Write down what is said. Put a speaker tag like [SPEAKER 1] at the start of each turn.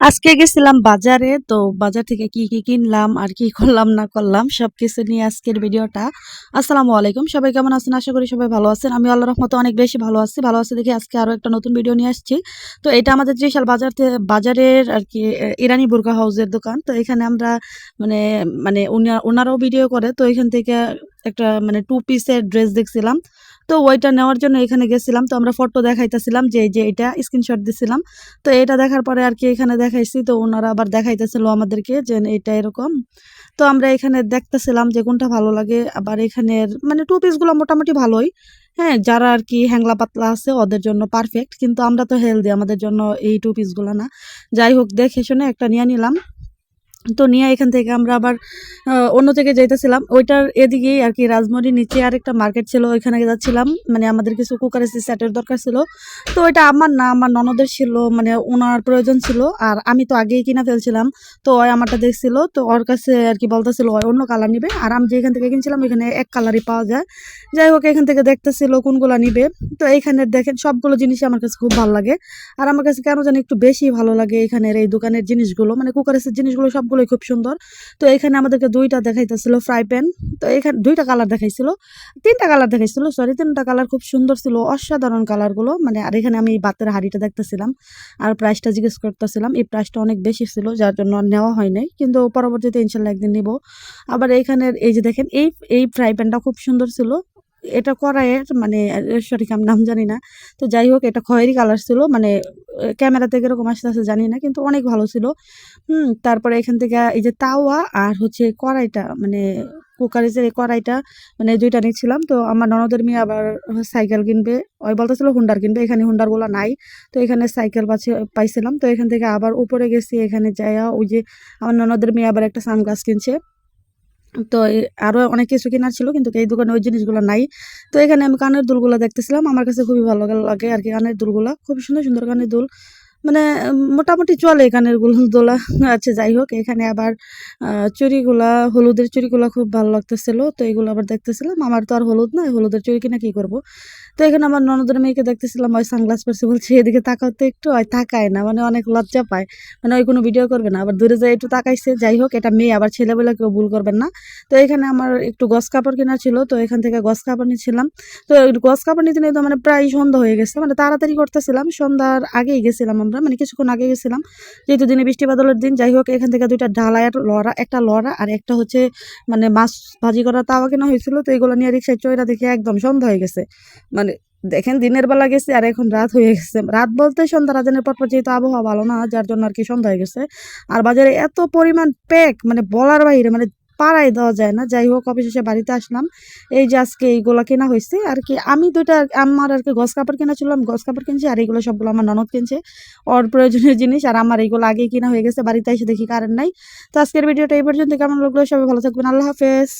[SPEAKER 1] আজকে গেছিলাম বাজারে, তো বাজার থেকে কি কি কিনলাম, আর কি করলাম, না করলাম, সবকিছু নিয়ে আজকের ভিডিওটা। আসসালামু আলাইকুম, সবাই কেমন আছেন? আশা করি সবাই ভালো আছেন। আমি আল্লাহ রহমতে অনেক বেশি ভালো আছি। ভালো আছি দেখি আজকে আরও একটা নতুন ভিডিও নিয়ে আসছি। তো এটা আমাদের ত্রিশাল বাজার থেকে বাজারের আর কি ইরানি বুরকা হাউসের দোকান। তো এখানে আমরা মানে মানে ওনারাও ভিডিও করে। তো এখান থেকে একটা মানে টু পিসের ড্রেস দেখছিলাম। তো ওইটা নেওয়ার জন্য এখানে গেছিলাম। তো আমরা ফটো দেখাইতেছিলাম যে যে এটা স্ক্রিনশট দিছিলাম। তো এটা দেখার পরে আর কি এখানে দেখাইছি। তো ওনারা আবার দেখাইতেছিল আমাদেরকে যে এটা এরকম। তো আমরা এখানে দেখতেছিলাম যে কোনটা ভালো লাগে। আবার এখানের মানে টু পিসগুলো মোটামুটি ভালোই। হ্যাঁ যারা আর কি হ্যাংলা পাতলা আছে, ওদের জন্য পারফেক্ট কিন্তু আমরা তো হেলদি আমাদের জন্য এই টু পিসগুলো না। যাই হোক, দেখে শুনে একটা নিয়ে নিলাম। তো নিয়ে এখান থেকে আমরা আবার অন্য থেকে যাইতেছিলাম। ওইটার এদিকেই আর কি রাজমহলের নিচে আরেকটা মার্কেট ছিল, ওইখানে যাচ্ছিলাম। মানে আমাদের কিছু কুকার সেটের দরকার ছিল। তো ওইটা আমার না, আমার ননদের ছিল মানে ওনার প্রয়োজন ছিল। আর আমি তো আগেই কিনা ফেলছিলাম। তো ওই আমারটা দেখছিল, তো ওর কাছে আর কি বলতেছিল, ওই অন্য কালার নিবে। আর আমি যেখান থেকে কিনছিলাম, ওইখানে এক কালারই পাওয়া যায়। যাই হোক, এখান থেকে দেখতেছিল কোনগুলো নিবে। তো এইখানে দেখেন, সবগুলো জিনিসই আমার কাছে খুব ভালো লাগে। আর আমার কাছে কেন জানি একটু বেশি ভালো লাগে এখানের এই দোকানের জিনিসগুলো। মানে কুকারেসের জিনিসগুলো সবগুলোই খুব সুন্দর। তো এখানে আমাদেরকে দুইটা দেখাইতেছিল ফ্রাই প্যান তো এখানে, দুইটা কালার দেখাইছিল। তিনটা কালার দেখাইছিল সরি তিনটা কালার খুব সুন্দর ছিল, অসাধারণ কালারগুলো মানে আর এখানে আমি বাতের হাড়িটা দেখতেছিলাম। আর প্রাইসটা জিজ্ঞেস করতেছিলাম, এই প্রাইসটা অনেক বেশি ছিল, যার জন্য নেওয়া হয় নাই। কিন্তু পরবর্তীতে ইনশাল্লাহ একদিন নিব। আবার এইখানের এই যে দেখেন, এই এই ফ্রাই প্যানটা খুব সুন্দর ছিল। এটা কড়াইয়ের মানে সঠিক আমি নাম জানি না। তো যাই হোক, এটা খয়েরি কালার ছিল মানে ক্যামেরাতে থেকে এরকম আসতে আসতে জানি না, কিন্তু অনেক ভালো ছিল। হুম, তারপরে এখান থেকে এই যে তাওয়া আর হচ্ছে কড়াইটা মানে কুকারের যে কড়াইটা মানে দুইটা নিচ্ছিলাম। তো আমার ননদের মেয়ে আবার সাইকেল কিনবে, ওই বলতেছিল হুন্ডার কিনবে, এখানে হুন্ডারগুলো নাই। তো এখানে সাইকেল পাচ্ছে, পাইছিলাম। তো এখান থেকে আবার উপরে গেছি, এখানে যাইয়া ওই যে আমার ননদের মেয়ে আবার একটা সানগ্লাস কিনছে। তো আরও আরও অনেক কিছু কেনার ছিল, কিন্তু এই দোকানে ওই জিনিসগুলো নাই। তো এখানে আমি কানের দুলগুলো দেখতেছিলাম, আমার কাছে খুবই ভালো লাগে আর কি কানের দুলগুলো। খুব সুন্দর সুন্দর কানের দুল। মানে মোটামুটি চলে গুলো দোলা আচ্ছা যাই হোক এখানে আবার আহ, চুড়িগুলা হলুদের চুড়িগুলা খুব ভালো লাগতেছিল। তো এগুলো আবার দেখতেছিলাম। আমার তো আর হলুদ না হলুদের চুরি কিনা কি করব? তো এখানে আমার ননদের মেয়েকে দেখতেছিলাম ওই সানগ্লাস পরছে বলছে এদিকে তাকাও তো একটু। ওই তাকায় না মানে অনেক লজ্জা পায়। মানে ওই কোনো ভিডিও করবে না আবার দূরে যায় একটু তাকাইছে। যাই হোক এটা মেয়ে আবার ছেলে বলে কেউ ভুল করবেন না। তো এখানে আমার একটু গস কাপড় কেনা ছিল তো এখান থেকে গস কাপড় নিচ্ছিলাম। তো গস কাপড় নিতে নিতে মানে প্রায় সন্ধ্যা হয়ে গেছে মানে তাড়াতাড়ি করতেছিলাম। সন্ধ্যার আগেই গেছিলাম আমরা মানে কিছুক্ষণ আগে গেছিলাম। যেহেতু দিনে বৃষ্টি বাদলের দিন, যাই হোক, এখান থেকে দুইটা ঢালাইয়ের লড়া, একটা লড়া আর একটা হচ্ছে মানে মাছ ভাজি করা তাওয়া কেনা হয়েছিল। তো এগুলো নিয়ে রিক্সায় চইরা দেখে একদম সন্ধ্যা হয়ে গেছে। মানে দেখেন, দিনের বেলা গেছে আর এখন রাত হয়ে গেছে। রাত বলতে সন্ধ্যা রাজানের পর পর যেহেতু আবহাওয়া ভালো না, যার জন্য আর কি সন্ধ্যা হয়ে গেছে। আর বাজারে এত পরিমাণ প্যাক মানে বলার বাইরে মানে পাড়াই দেওয়া যায় না। যাই হোক অবশেষে বাড়িতে আসলাম। এই যে আজকে এইগুলো কেনা হয়েছে, আর কি আমি দুটা আমার আর কি গস কাপড় কেনা ছিলাম গস কাপড় কিনছি, আর এইগুলো সবগুলো আমার ননদ কিনছে। ওর প্রয়োজনীয় জিনিস, আর আমার এইগুলো আগে কেনা হয়ে গেছে, বাড়িতে এসে দেখি কারেন্ট নাই। তো আজকের ভিডিওটা এই পর্যন্ত কেমন লোকগুলো সবাই ভালো থাকবেন। আল্লাহ হাফেজ।